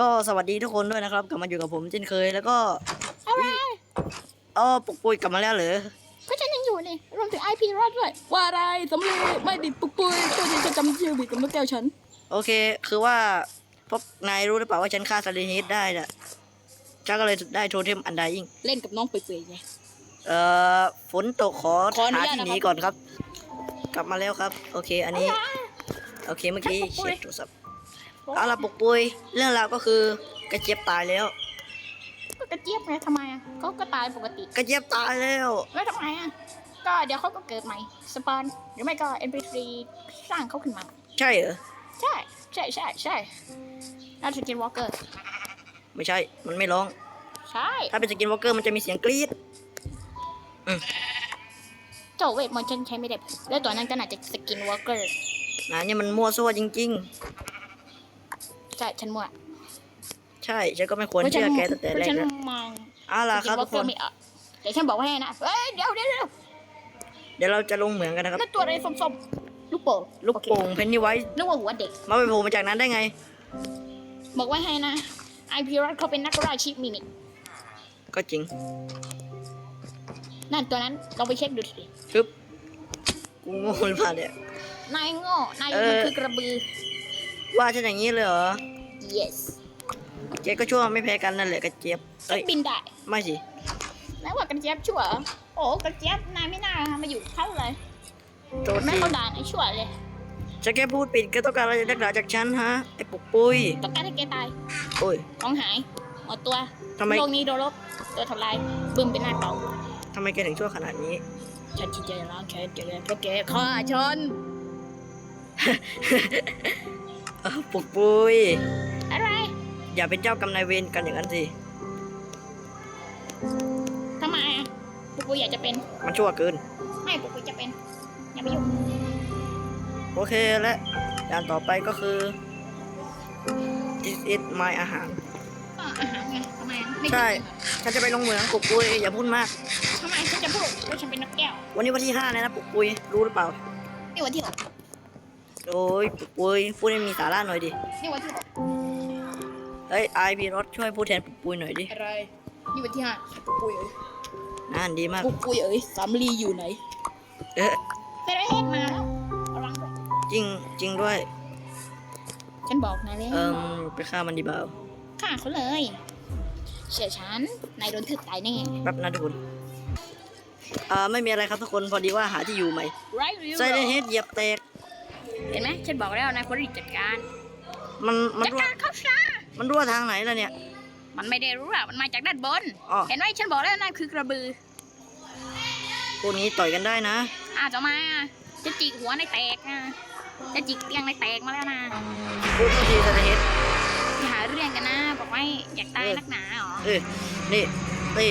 ก็สวัสดีทุกคนด้วยนะครับ กลับมาอยู่กับผมเช่นเคย แล้วก็อะไรอ๋อปุกปุยกลับมาแล้วเหรอก็ฉันยังอยู่นี่รวมถึงไอพีรอดด้วยว่าอะไรสำลีไม่ดิปุกปุยตัวนี้จะจำชื่อผิดกับนกแก้วฉันโอเค คือว่าพวกนายรู้หรือเปล่าว่าฉันฆ่าซาเลเฮดได้น่ะฉันก็เลยได้โทเทมอันใดยิ่งเล่นกับน้องเปื่อยๆไงเอ่อฝนตกขอขออนุหาญาตที่นะครับหนีก่อนครับ กลับมาแล้วครับ โอเค อันนี้ โอเคเมื่อกี้ปุกปุยเช็คโทรศัพท์ เอาละปุกปุยเรื่องราวก็คือกระเจี๊ยบตายแล้ว ก็กระเจี๊ยบไงทำไมอะเขาก็ตายปกติ กระเจี๊ยบตายแล้ว แล้วทำไมอะ ก็เดี๋ยวเขาก็เกิดใหม่ สปอนหรือไม่ก็ NPC สร้างเขาขึ้นมา ใช่เหรอ ใช่ ใช่ใช่ใช่น่าจะกินวอลเกอร์ ไม่ใช่ มันไม่ร้อง ใช่ ถ้าเป็นสกินวอล์กเกอร์มันจะมีเสียงกรี๊ดเจ้าเวทมนต์ฉันใช้ไม่ได้ แล้วตัวนั้นก็น่าจะสกินวอลเกอร์ นะเนี่ยมันมั่วซั่วจริง ใช่ฉันมั่วๆใช่ฉันก็ไม่ควรเชื่อแกตั้งแต่แรเพราะกฉันแล้วมองเอาล่ะครับวอทุลกเกคอร์นไม่ออกเดี๋ยวฉันบอกไว้ให้นะเอ้ยเดี๋ยวเดี๋ยวเดี๋ยวเดี๋ยวเราจะลงเหมืองกันนะครับนั่นตัวอะไรส้มๆลูกโป่งลูกโป่งเพนนี่ไว้นึกว่าหัวเด็กมาไปโผล่มาจากนั้นได้ไง บอกไว้ให้นะไอพีรัตเขาเป็นนักราชิกมิมิกก็จริง นั่นตัวนั้นลองไปเช็คดูสิชึบกูโง่หรือเปล่าเนี่ยนายโง่นายเออมันคือกระบือว่าฉันอย่างนี้เลยเหรอ yes เจ๊ก็ชั่วไม่แพ้กันนั่นแหละกระเจี๊ยบฉัเอ้นยบินได้ไม่สินายว่ากระเจี๊ยบชั่วเหรอโอ้กระเจี๊ยบนายไม่น่ามาอยู่เขาเลยโทษแม่ทีเขาด่านายชั่วเลยจะแค่พูดปิดก็ต้องการอะไรนักหนาจากฉันฮะไอ้ปุกปุยต้องการให้แกตายโอ้ย ของหายหมดตัวทำไม โลกนี้โดนลบตัวทำลายบึ้มเป็นหน้าเก่าทำไมแกถึงชั่วขนาดนี้ ฉันคิดจะล้างแค้นแกเพราะแกฆ่าฉัน เออปุกปุย อะไรอย่าเป็นเจ้ากรรมนายเวรกันอย่างนั้นสิ ทำไมอะปุกปุยอยากจะเป็น มันชั่วเกิน ไม่ปุกปุยจะเป็น อย่าไปยุ่งโอเคและด่านต่อไปก็คือ this is my อาหาร ก็อาหารไงทำไมไม่ใช่กินเหรอฉันจะไปลงเหมืองปุกปุยอย่าพูดมาก ทำไมฉันจะพูดว่าฉันเป็นนกแก้ววันนี้วันที่ห้าแล้วนะปุกปุยรู้หรือเปล่า นี่วันที่หกโอ้ยปุกปุยพูดให้มีสาระหน่อยดิ นี่วันที่หก เฮ้ยไอพีรถช่วยพูดแทนปุกปุยหน่อยดิ อะไร นี่วันที่ห้าปุกปุยเอ๋ยนั่นดีมาก ปุกปุยเอ๋ยสำลีอยู่ไหนเอ๊ะเซเรเฮดมาแล้วระวังด้วยจริงจริงด้วย ฉันบอกนายแล้วเอิมไปฆ่ามันดีเปล่าฆ่าเขาเลย เชื่อฉัน นายโดนถึกตายแน่แป๊บนะทุกคนอ่าไม่มีอะไรครับทุกคนพอดีว่าหาที่อยู่ใหม่ไรวิวไซเรนเฮดเหยียบแตก เห็นไหมฉันบอกแล้วนายควรรีบจัดการ มันมันจัดรั่วการเขาซะ มันรั่วทางไหนล่ะเนี่ย มันไม่ได้รู้อะมันมาจากด้านบน อ๋อ เห็นไหมฉันบอกแล้วนายคือกระบือ พวกนี้ต่อยกันได้นะอาจจะมาจะจิกหัวนายแตกนะจะจิกเตียงนายแตกมาแล้วนะพูดทุกทีไซเรนเฮดอย่าหาเรื่องกันนะ บอกว่าอยากตายเออนักหนาเหรอเอ้ยนี่นี่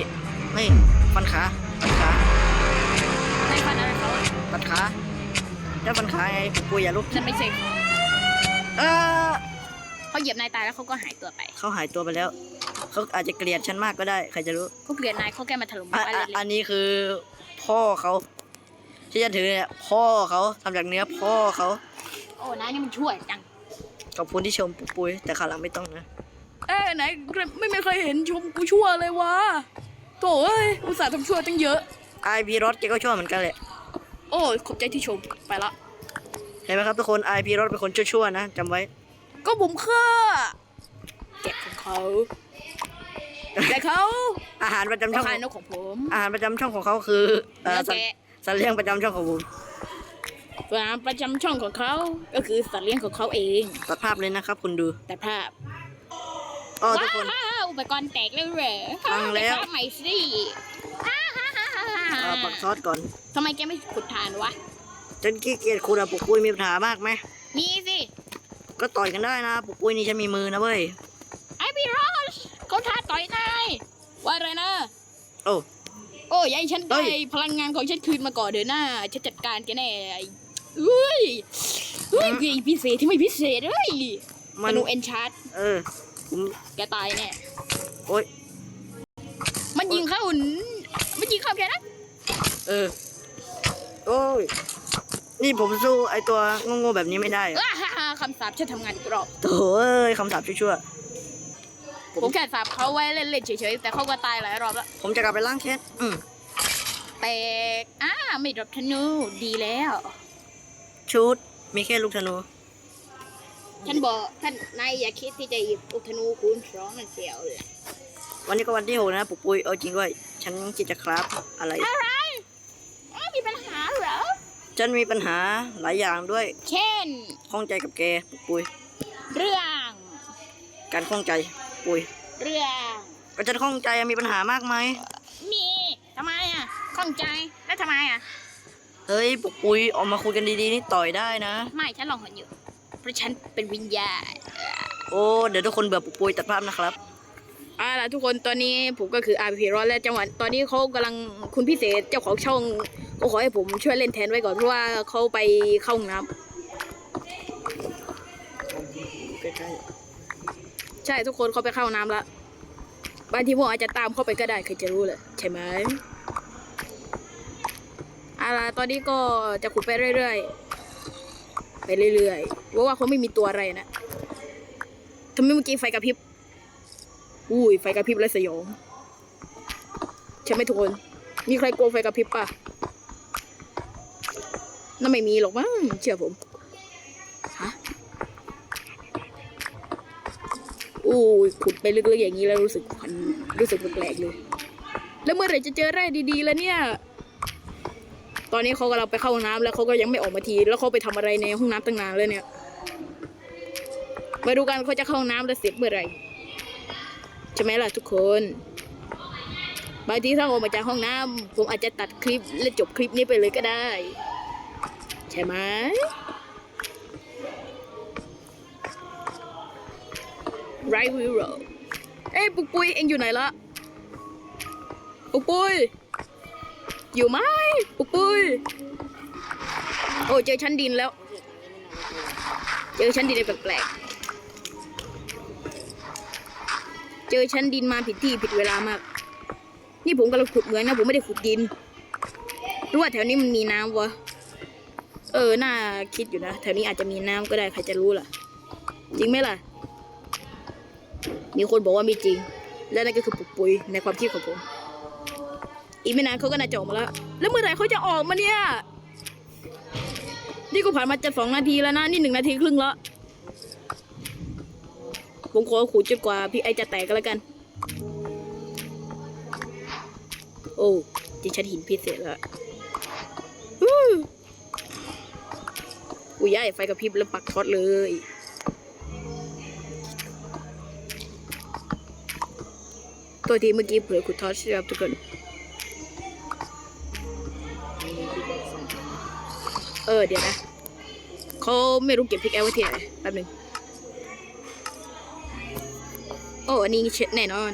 นี่ฟันขาฟันขาไม่ฟันอะไรเขาอะฟันขาเจ้าฟันขาไงปุกปุยอย่าลุกฉันไม่เซ็งเออ เขาเหยียบนายตายแล้วเขาก็หายตัวไป เขาหายตัวไปแล้ว เขาอาจจะเกลียดฉันมากก็ได้ ใครจะรู้เขาเกลียดนายเขาแค่มาถล่มอะบ้านอะเล็อักนนี้คือพ่อเขาที่จะถือเนี่ยพ่อเขาทำจากเนื้อพ่อเขาๆโอ้นายนี่มันช่วยจัง ขอบคุณที่ชมปุกปุยแต่คราวหลังไม่ต้องนะ เอ้ยไหนไม่ไม่เคยเห็นชมกูชั่วเลยวะโถ่เอ้ยอุตส่าห์ทำชั่วตั้งเยอะ ไอพีรถแกก็ชั่วเหมือนกันแหละ โอ้ยขอบใจที่ชมไปละ เห็นไหมครับทุกคนไอพีรถเป็นคนชั่วๆนะจำไว้ ก็ผมฆ่าแกะของเขาแต่เขาอาหารประจำช่เขาอง ขายนกของผมอาหารประจำช่องของเขาคือเอ่อเนื้อสัตว์แกะสัตว์เลี้ยงประจำช่องของผมส่วนอาหารประจำช่องของเขาก็คือสัตว์เลี้ยงของเขาเอง ตัดภาพเลยนะครับ คุณดูแต่ภาพอ๋อทุกคน ว้าวอุปกรณ์แตกเลยเหรอฟังแล้วไปภาพใหม่สิฮ่าฮ่าฮ่าฮ่าฮ่าเอ่อปักซอสก่อนทำไมแกไม่ขุดทานวะจนขี้เกียจคุณอะปุกปุยมีปัญหามากไหมมีสิ ก็ต่อยกันได้นะปุกปุยนี่ฉันมีมือนะเว้ยไอพี่รอสเขาท้าต่อยนายว่าอะไรนะ โอ้ โอ้ยายฉันเฮ้ได้ย พลังงานของฉันคืนมาก่อนเดี๋ยวหน้าฉันจัดการแกแน่ไอ้เฮ้ยเฮ้ยไอ้พิเศษที่ไม่พิเศษเฮ้ยมัมนนูเอนชาร์ดเออผมแกตายแน่โอ๊ยมันยิงเข้าหนมันยิงเข้าแกนะ เออ โอ้ย นี่ผมสู้ไอตัวโง่ๆแบบนี้ไม่ได้อะอ้าฮ่าฮ่าคำสาปฉันทำงานอีกรอบ โถ่เอ้ยคำสาปชั่วผมแค่สับเขาไว้เล่นๆเฉยๆแต่เขาก็ตายหลายรอบแล้วผมจะกลับไปล้างแค้นอืมแตกอ้าไม่ดรอปธนูดีแล้ว ชุดมีแค่ลูกธนูท่านบอกท่านนายอย่าคิดที่จะหยิบอุกธนูคูณสองมันเสียวเลย วันนี้ก็วันที่หกนะปุกปุยเอาจริงด้วย ฉันจิตจะครับอะไร อะไรอ้าวมีปัญหาเหรอ ฉันมีปัญหาหลายอย่างด้วยเช่นข้องใจกับแกปุกปุยเรื่อง การข้องใจปุยเรื่องก็จะข้องใจอะมีปัญหามากไหมมีทำไมอะข้องใจแล้วทำไมอะเฮ้ยปุกปุยออกมาคุยกันดีๆนี่ต่อยได้นะ ไม่ฉันลองหนอยู่เพราะฉันเป็นวิญญาณโอ้เดี๋ยวทุกคนเบื่อปุกปุยตัดภาพนะครับเอาล่ะทุกคนตอนนี้ผมก็คือ RP ร้อนและจังหวะตอนนี้เขากำลังคุณพิเศษเจ้าของช่อง ก็ขอให้ผมช่วยเล่นแทนไว้ก่อนเพราะว่าเขาไปเข้าห้องน้ำใกล้ใช่ทุกคนเขาไปเข้าห้องน้ำแล้วบางทีผมอาจจะตามเข้าไปก็ได้ใครจะรู้เลยใช่ไหมอาล่ะตอนนี้ก็จะขุดไปเรื่อยๆ ไปเรื่อยๆเพราะว่าเขาไม่มีตัวอะไรนะทำไมเมื่อกี้ไฟกระพริบ อุ้ยไฟกระพริบและสยองใช่ไหมทุกคน มีใครกลัวไฟกระพริบป่ะ น่าไม่มีหรอกมั้งเชื่อผมฮะอู้ยขุดไปลึกๆอย่างนี้แล้วรู้สึกพันรู้สึกแปลกๆเลย แล้วเมื่อไหร่จะเจอแร่ดีๆแล้วเนี่ย ตอนนี้เขากำลังไปเข้าห้องน้ำแล้วเขาก็ยังไม่ออกมาที แล้วเขาไปทำอะไรในห้องน้ำตั้งนานแล้วเนี่ยมาดูกันเขาจะเข้าห้องน้ำแล้วเสร็จเมื่อไหร่ใช่ไหมล่ะทุกคนบางทีถ้าออกมาจากห้องน้ำผมอาจจะตัดคลิปและจบคลิปนี้ไปเลยก็ได้ ใช่ไหมไรวิโรเอ้ยปุกปุยเอ็งอยู่ไหนละปุกปุยอยู่ไหมปุกปุยโอ้เจอชั้นดินแล้ว เจอชั้นดินแปลกๆเจอชั้นดินมาผิดที่ผิดเวลามาก นี่ผมกำลังขุดเหมืองนะผมไม่ได้ขุดดินรือว่าแถวนี้มันมีน้ำวะ เออ น่าคิดอยู่นะ แถวนี้อาจจะมีน้ำก็ได้ ใครจะรู้ล่ะ จริงไหมล่ะ มีคนบอกว่าไม่จริง และนั่นก็คือปุกปุยในความคิดของผม อีกไม่นานเขาก็น่าจะออกมาแล้ว แล้วเมื่อไหร่เขาจะออกมาเนี่ย นี่ก็ผ่านมาจะสองนาทีแล้วนะ นี่หนึ่งนาทีครึ่งแล้ว ผมขอขูดจนกว่าพี่ไอจะแตกกันแล้วกัน โอ้จิชันหินพิเศษแล้ว อุ้ยย่ายไฟกระพริบแล้วปักช็อตเลย ตัวทีเมื่อกี้เผลอขุดทอชครับทุกคนเออเดี๋ยวนะเขาไม่รู้เก็บพิกแอลไว้ที่ไหนแป๊บหนึงโอ้อันนี้เช็ดแน่นอน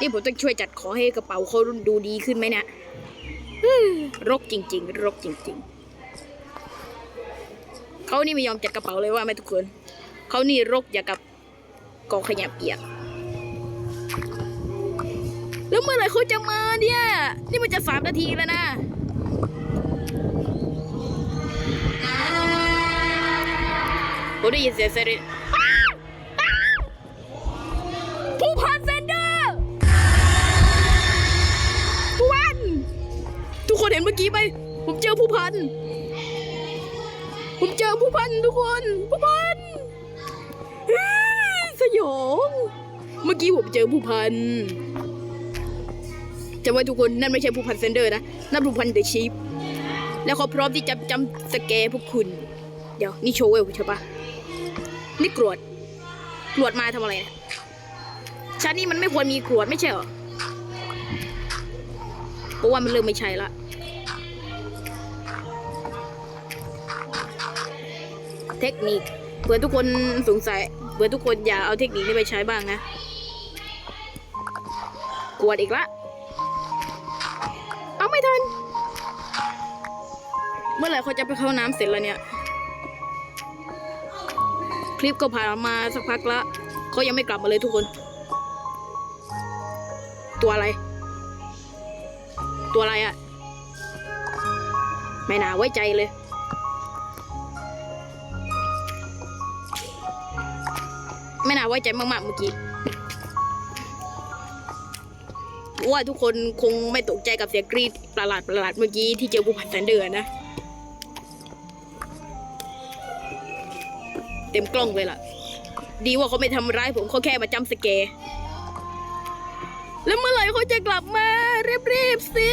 นี่ผมต้องช่วยจัดของให้กระเป๋าเขาดูดีขึ้นไหมเนี่ย รกจริง ๆ รกจริง ๆ เขานี่ไม่ยอมจัดกระเป๋าเลยว่าไหมทุกคน เขานี่รกอย่างกับกองขยะเปียก แล้วเมื่อไหร่เขาจะมาเนี่ย นี่มันจะสามนาทีแล้วนะผมได้ยินเสียงเซเร กี้ไหมผมเจอผู้พัน ผมเจอผู้พันทุกคน ผู้พันสยอง เมื่อกี้ผมเจอผู้พันจำไว้ทุกคนนั่นไม่ใช่ผู้พันเซนเดอร์นะ นั่นผู้พันเดอะชีฟแล้วเขาพร้อมที่จะจำสแกพวกคุณ เดี๋ยวนี่โชว์เวลใช่ปะนี่กรวด กรวดมาทำอะไรนะชั้นนี้มันไม่ควรมีกรวดไม่ใช่หรอเพราะว่ามันเริ่มไม่ใช่ละ เทคนิคเผื่อทุกคนสงสัยเผื่อทุกคนอย่าเอาเทคนิคนี้ไปใช้บ้างนะกวดอีกละ เอาไม่ทัน เมื่อไหร่เขาจะไปเข้าน้ำเสร็จแล้วเนี่ย คลิปก็ผ่านมาสักพักละเขายังไม่กลับมาเลยทุกคน ตัวอะไร ตัวอะไรอะไม่น่าไว้ใจเลย ไม่น่าไว้ใจมากๆเมื่อกี้ว่าทุกคนคงไม่ตกใจกับเสียงกรีดประหลาดประหลาดๆเมื่อกี้ที่เจอผู้พันแซนเดอร์นะ เต็มกล้องเลยล่ะ ดีว่าเขาไม่ทำร้ายผมเขาแค่มาจำสแกร์แล้วเมื่อไหร่เขาจะกลับมารีบๆสิ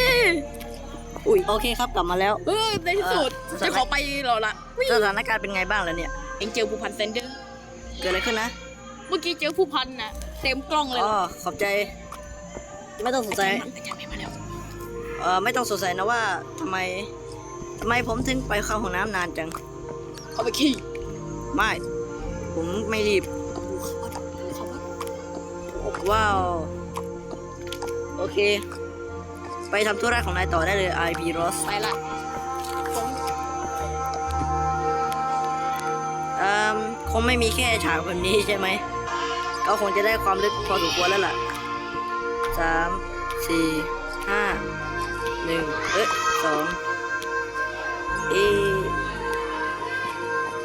อุ้ยโอเคครับกลับมาแล้ว เออในที่สุดเออ จะขอไปหรอละวิ่งสถานการณ์เป็นไงบ้างแล้วเนี่ย เองเจอผู้พันแซนเดอร์เกิดอะไรขึ้นนะ เมื่อกี้เจอผู้พันน่ะเต็มกล้องเลยอ๋อล่ะขอบใจ ไม่ต้องสงสัยอาจารย์ไม่มาแล้วเออไม่ต้องสงสัยนะว่าทำไมทำไมผมถึงไปเข้าห้องน้ำนานจัง เขาไปขี้ไม่ ผมไม่รีบว้าว โอเค ไปทำธุระของนายต่อได้เลย IP Ross ไปละผมเอ่อคงไม่มีแค่ฉากแบบนี้ใช่ไหม ก็คงจะได้ความลึกพอสมควรแล้วล่ะสามสี่ห้าหนึ่งเอ๊ะสองเอ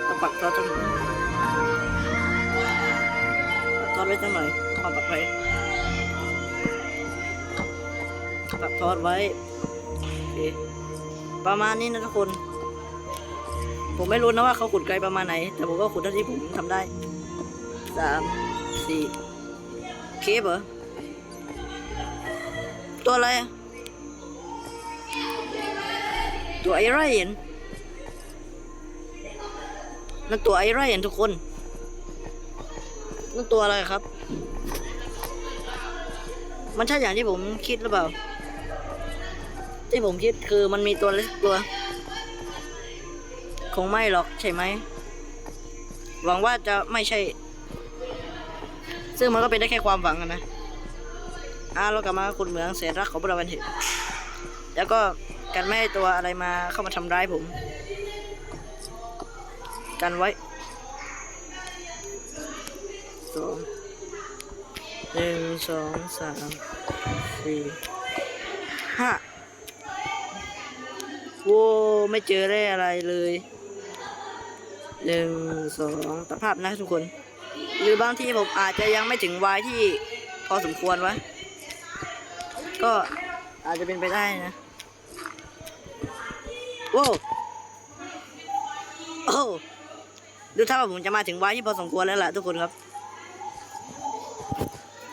ต้องปักทอดจังหน่อยปักทอดไว้จังหน่อยความปลอดภัยปักทอดไว้โอเคประมาณนี้นะทุกคน ผมไม่รู้นะว่าเขาขุดไกลประมาณไหน แต่ผมก็ขุดเท่าที่ผมทำได้สาม สี่เคฟเหรอ ตัวอะไรอะตัวไอไรเห็นนั่นตัวไอไรเห็นทุกคนนั่นตัวอะไรครับ มันใช่อย่างที่ผมคิดหรือเปล่า ที่ผมคิดคือมันมีตัวเล็กตัว คงไม่หรอกใช่ไหม หวังว่าจะไม่ใช่ ซึ่งมันก็เป็นได้แค่ความหวังนะอ่าเรากลับมาคุณเหมืองแสนรักของพวกเรากันเถอะแล้วก็กันไม่ให้ตัวอะไรมาเข้ามาทำร้ายผม กันไว้สองหนึ่งสองสามสี่ห้าโว้ไม่เจอได้อะไรเลยหนึ่งสองตัดภาพนะทุกคน หรือบางทีผมอาจจะยังไม่ถึงวัยที่พอสมควรวะ ก็อาจจะเป็นไปได้นะโว้โอ้ดูถ้าว่าผมจะมาถึงวัยที่พอสมควรแล้วล่ะทุกคนครับ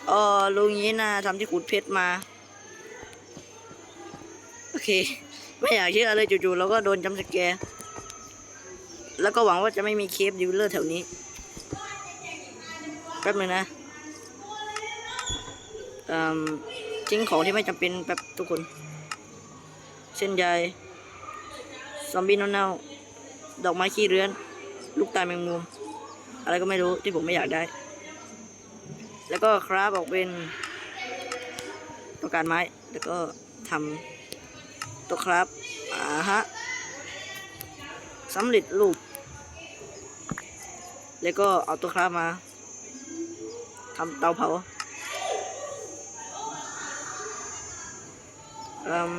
เออลุงนี้นะทำที่ขุดเพชรมา โอเค ไม่อยากเชื่อเลยจู่ๆเราก็โดนจำสแกแล้วก็หวังว่าจะไม่มีเคฟดิวเลอร์แถวนี้ แป๊บหนึงนะทิ้งของที่ไม่จำเป็นแป๊บทุกคน เส้นใยซอมบี้เน่าๆดอกไม้ขี้เรือน ลูกตาแมงมุม อะไรก็ไม่รู้ที่ผมไม่อยากได้ แล้วก็คราฟออกเป็นตัวการไม้ แล้วก็ทำตัวคราฟอ่าฮะสำเร็จรูป แล้วก็เอาตัวคราฟมา ทำเตาเผาอืม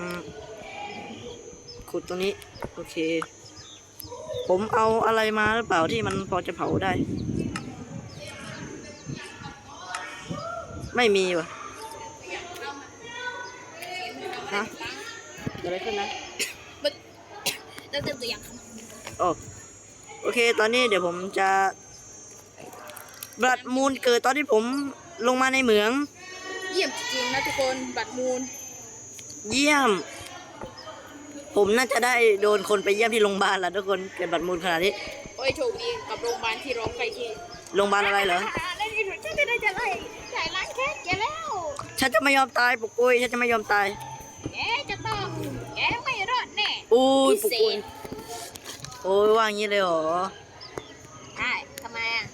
ขุดตรงนี้ โอเค ผมเอาอะไรมาหรือเปล่าที่มันพอจะเผาได้ ไม่มีว่ะฮะเกิดอะไรขึ้นนะเริ่มตัวอย่างโอ้โอเค ตอนนี้เดี๋ยวผมจะ บลัดมูลเกิดตอนที่ผมลงมาในเหมือง เยี่ยมจริงๆนะทุกคนบัตรมูล เยี่ยม ผมน่าจะได้โดนคนไปเยี่ยมที่โรงพยาบาลแล้วทุกคนเกิดบัตรมูลขนาดนี้โอ้ยโชคดีกับโรงพยาบาลที่ร้องใครที่โรงพยาบาลอะไรเหรอในที่สุดฉันจะได้จะไล่จ่ายล้างแค้นแกแล้ว ฉันจะไม่ยอมตายปุกปุยฉันจะไม่ยอมตายแกจะต้องแกไม่รอดแน่อุ้ยพิปุกเศปุยษโอ้ยว่างี้เลยเหรอ ใช่ทำไมอะ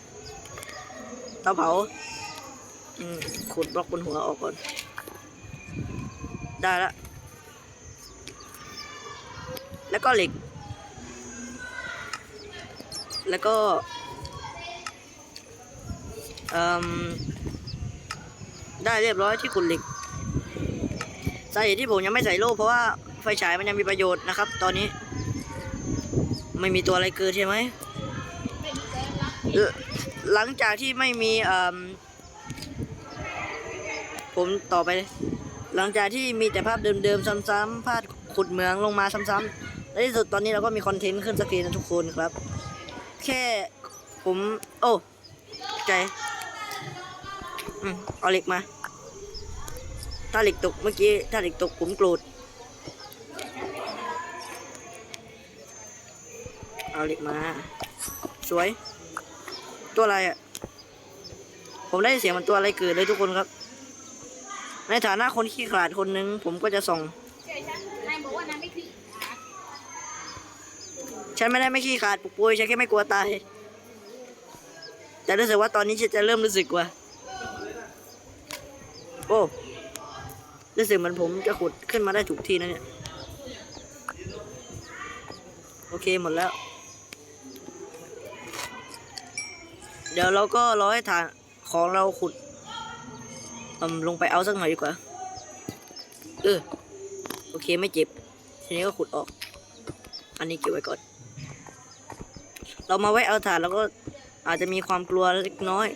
เตาเผาอืมขุดบล็อกบนหัวออกก่อน ได้ละ แล้วก็เหล็ก แล้วก็ได้เรียบร้อยที่ขุดเหล็กสาเหตุที่ผมยังไม่ใส่โล่เพราะว่าไฟฉายมันยังมีประโยชน์นะครับ ตอนนี้ ไม่มีตัวอะไรเกิดใช่ไหม หลังจากที่ไม่มีเอ่มผมต่อไปเลยหลังจากที่มีแต่ภาพเดิมๆซ้ำๆภาพขุดเหมืองลงมาซ้ำๆในที่สุดตอนนี้เราก็มีคอนเทนต์ขึ้นสกรีนนะทุกคนครับ แค่ผม โอ้ใจอืมเอาเหล็กมาถ้าเหล็กตกเมื่อกี้ถ้าเหล็กตกผมโกรธเอาเหล็กมา สวย ตัวอะไรอะ ผมได้เสียงมันตัวอะไรเกิดเลยทุกคนครับ ในฐานะคนขี้ขลาดคนหนึ่งผมก็จะส่งฉันไม่ได้ไม่ขี้ขลาดปุกปุยฉันแค่ไม่กลัวตาย แต่รู้สึกว่าตอนนี้ฉันจะเริ่มรู้สึกว่า โอ้รู้สึกเหมือนผมจะขุดขึ้นมาได้ถูกที่นะเนี่ย โอเคหมดแล้ว เดี๋ยวเราก็รอให้ฐานของเราขุดลงไปเอาสักหน่อยดีกว่า เออ โอเคไม่เจ็บ ทีนี้ก็ขุดออก อันนี้เก็บไว้ก่อน เรามาไว้เอาฐานแล้วก็อาจจะมีความกลัวเล็กน้อย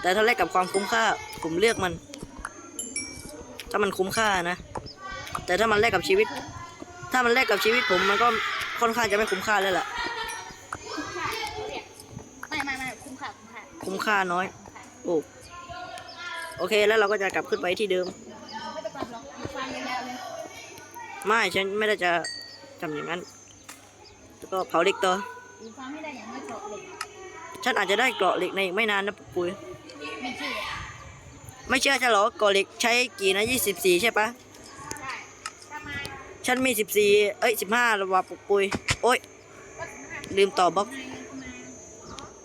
แต่ถ้าแลกกับความคุ้มค่า ผมเลือกมัน ถ้ามันคุ้มค่านะ แต่ถ้ามันแลกกับชีวิต ถ้ามันแลกกับชีวิตผมมันก็ค่อนข้างจะไม่คุ้มค่าแล้วล่ะ คุ้มค่าเขาเรียกไม่ไม่ไม่คุ้มค่า คุ้มค่าคุ้มค่าน้อยคุ้มค่าโอ้โอเคแล้วเราก็จะกลับขึ้นไปที่เดิมไม่ต้องกลับหรอกอยู่ฟังยาวๆเลยไม่ฉันไม่ได้จะทำอย่างนั้นแล้วก็เผาเหล็กต่ออยู่ฟังให้ได้อย่างไม่จบเลยฉันอาจจะได้เกราะเหล็กในอีกไม่นานนะปุยไม่เชื่อไม่เชื่อฉันเหรอเกราะเหล็กใช้กี่นะยี่สิบสี่ใช่ปะใช่ทำไมฉันมีสิบสี่เอ้ยสิบห้าระวาปุกปุยโอ๊ยก็ถึงห้าลืมต่อบล็อกทำไมทำไม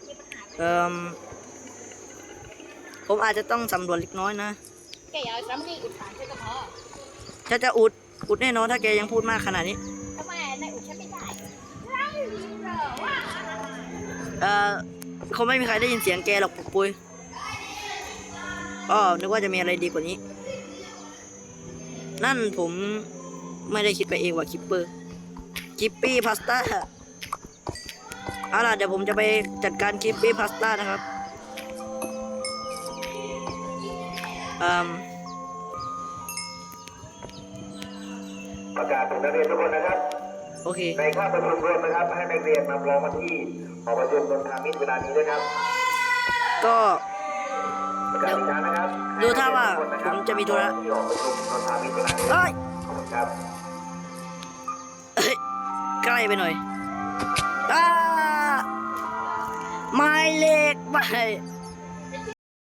มีปัญหาเอ่ม ผมอาจจะต้องสำรวจเล็กน้อยนะแกอย่าเอาซ้ำนี่อุดฐานช่วยก็พอฉันจะอุดอุดแน่นอนถ้าแกยังพูดมากขนาดนี้ทำไมนายอุดฉันไม่ได้ใช่เหรอว่าเอ่อคงไม่มีใครได้ยินเสียงแกหรอกปุกปุยอ๋อนึกว่าจะมีอะไรดีกว่านี้ นั่นผมไม่ได้คิดไปเองว่าคิปเปอร์คิปปี้พาสต้าเอาล่ะเดี๋ยวผมจะไปจัดการคิปปี้พาสต้านะครับ ประกาศถึงนักเรียนทุกคนนะครับ โอเค ในค่าประชุมรวมนะครับ ให้นักเรียนมารอมาที่หอประชุมนนทามิตรเวลานี้ด้วยครับ ก็ประกาศอีกครั้งนะครับดูท่าว่าผมจะมีธุระที่หอประชุมนนทามิตรเวลานี้เอ้ยขอบคุณครับเอ้ยใกล้ไปหน่อยอ้าไม่เล็กไป